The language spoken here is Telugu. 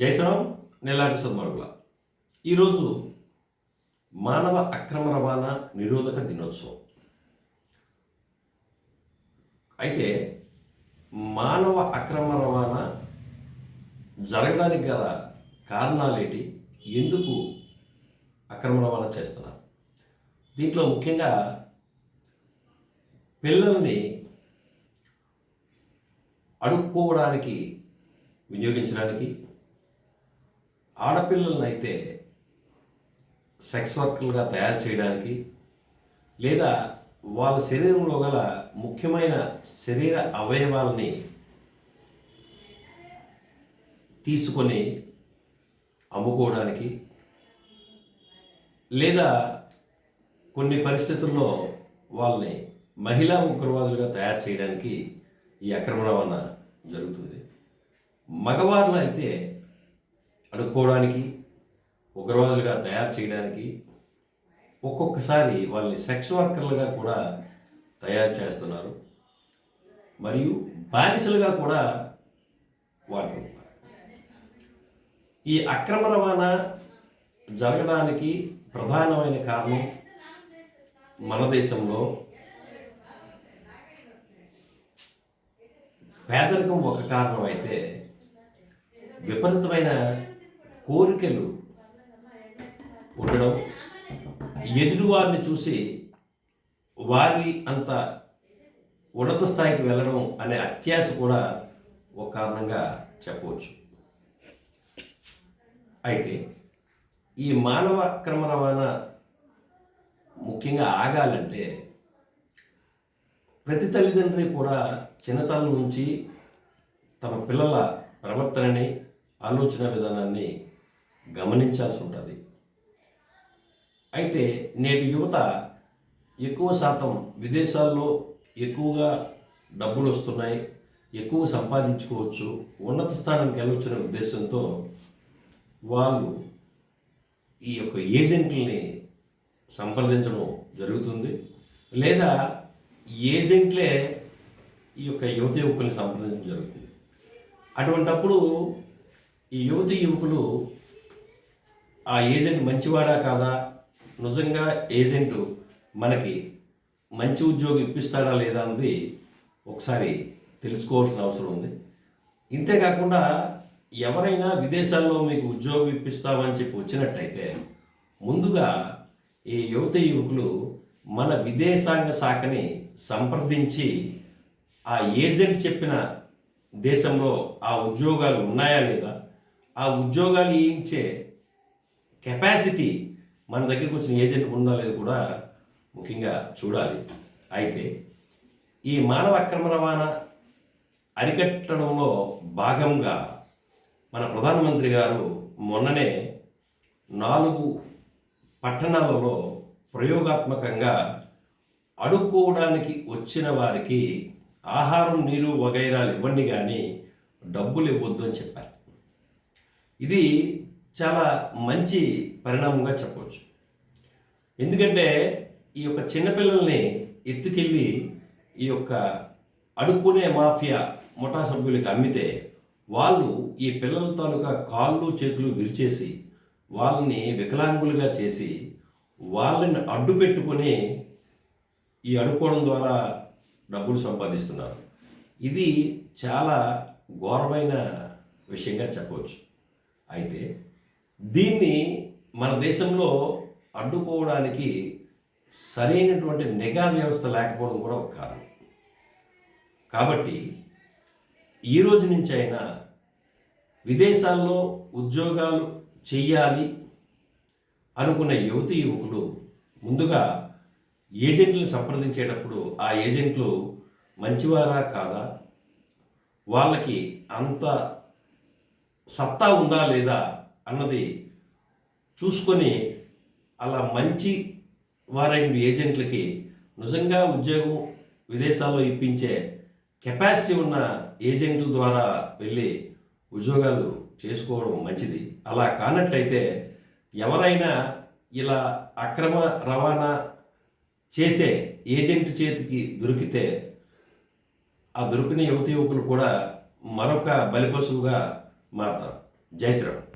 జయశ్రామ్ నెల్లారి సద్మడుగుల ఈరోజు మానవ అక్రమ రవాణా నిరోధక దినోత్సవం. అయితే మానవ అక్రమ రవాణా జరగడానికి గల కారణాలేటి? ఎందుకు అక్రమ రవాణా చేస్తున్నారు? దీంట్లో ముఖ్యంగా పిల్లల్ని అడుక్కోవడానికి వినియోగించడానికి ఆడపిల్లలను అయితే సెక్స్ వర్కర్లుగా తయారు చేయడానికి లేదా వాళ్ళ శరీరంలో గల ముఖ్యమైన శరీర అవయవాలని తీసుకొని అమ్ముకోవడానికి లేదా కొన్ని పరిస్థితుల్లో వాళ్ళని మహిళా ఉగ్రవాదులుగా తయారు చేయడానికి ఈ అక్రమ రవాణా జరుగుతుంది. మగవారిలో అయితే అడుక్కోవడానికి ఉగ్రవాదులుగా తయారు చేయడానికి ఒక్కొక్కసారి వాళ్ళని సెక్స్ వర్కర్లుగా కూడా తయారు చేస్తున్నారు. మరియు బానిసలుగా కూడా వాడుకుంటున్నారు. ఈ అక్రమ రవాణా జరగడానికి ప్రధానమైన కారణం మన దేశంలో పేదరికం ఒక కారణం అయితే విపరీతమైన కోరికలు ఉండడం ఎదుటివారిని చూసి వారి అంత ఉన్నత స్థాయికి వెళ్ళడం అనే అత్యాశ కూడా ఒక కారణంగా చెప్పవచ్చు. అయితే ఈ మానవ అక్రమ రవాణా ముఖ్యంగా ఆగాలంటే ప్రతి తల్లిదండ్రి కూడా చిన్నతనం నుంచి తమ పిల్లల ప్రవర్తనని ఆలోచన విధానాన్ని గమనించాల్సి ఉంటుంది అయితే నేటి యువత ఎక్కువ శాతం విదేశాల్లో ఎక్కువగా డబ్బులు వస్తున్నాయి ఎక్కువ సంపాదించుకోవచ్చు ఉన్నత స్థానానికి వెళ్ళొచ్చిన ఉద్దేశంతో వాళ్ళు ఈ యొక్క ఏజెంట్లని సంప్రదించడం జరుగుతుంది. లేదా ఏజెంట్లే ఈ యొక్క యువత యువకుల్ని సంప్రదించడం జరుగుతుంది. అటువంటప్పుడు ఈ యువతి యువకులు ఆ ఏజెంట్ మంచివాడా కాదా? నిజంగా ఏజెంట్ మనకి మంచి ఉద్యోగం ఇప్పిస్తాడా లేదా అన్నది ఒకసారి తెలుసుకోవాల్సిన అవసరం ఉంది. ఇంతేకాకుండా ఎవరైనా విదేశాల్లో మీకు ఉద్యోగం ఇప్పిస్తామని చెప్పి వచ్చినట్టయితే ముందుగా ఈ యువత యువకులు మన విదేశాంగ శాఖని సంప్రదించి ఆ ఏజెంట్ చెప్పిన దేశంలో ఆ ఉద్యోగాలు ఉన్నాయా లేదా? ఆ ఉద్యోగాలు ఇచ్చే కెపాసిటీ మన దగ్గరకు వచ్చిన ఏజెంట్ ఉందా లేదు కూడా ముఖ్యంగా చూడాలి. అయితే ఈ మానవ అక్రమ రవాణా అరికట్టడంలో భాగంగా మన ప్రధానమంత్రి గారు మొన్ననే నాలుగు పట్టణాలలో ప్రయోగాత్మకంగా అడుక్కోవడానికి వచ్చిన వారికి ఆహారం నీరు వగైరాలు ఇవ్వండి కానీ డబ్బులు ఇవ్వద్దు అని చెప్పారు. ఇది చాలా మంచి పరిణామంగా చెప్పవచ్చు. ఎందుకంటే ఈ యొక్క చిన్నపిల్లల్ని ఎత్తుకెళ్ళి ఈ యొక్క అడుక్కునే మాఫియా ముఠా సభ్యులకి అమ్మితే వాళ్ళు ఈ పిల్లల తాలూకా కాళ్ళు చేతులు విరిచేసి వాళ్ళని వికలాంగులుగా చేసి వాళ్ళని అడ్డు పెట్టుకొని ఈ అడుక్కోవడం ద్వారా డబ్బులు సంపాదిస్తున్నారు. ఇది చాలా ఘోరమైన విషయంగా చెప్పవచ్చు. అయితే దీన్ని మన దేశంలో అడ్డుకోవడానికి సరైనటువంటి నిఘా వ్యవస్థ లేకపోవడం కూడా ఒక కారణం. కాబట్టి ఈ రోజు నుంచి అయినా విదేశాల్లో ఉద్యోగాలు చెయ్యాలి అనుకున్న యువతి యువకులు ముందుగా ఏజెంట్లను సంప్రదించేటప్పుడు ఆ ఏజెంట్లు మంచివారా కాదా? వాళ్ళకి అంత సత్తా ఉందా లేదా? అన్నది చూసుకొని అలా మంచి వారైన ఏజెంట్లకి నిజంగా ఉద్యోగం విదేశాల్లో ఇప్పించే కెపాసిటీ ఉన్న ఏజెంట్ల ద్వారా వెళ్ళి ఉద్యోగాలు చేసుకోవడం మంచిది. అలా కానట్టయితే ఎవరైనా ఇలా అక్రమ రవాణా చేసే ఏజెంట్ చేతికి దొరికితే ఆ దొరికిన యువత యువకులు కూడా మరొక బలిపశువుగా మారతారు. జై శ్రీరామ్.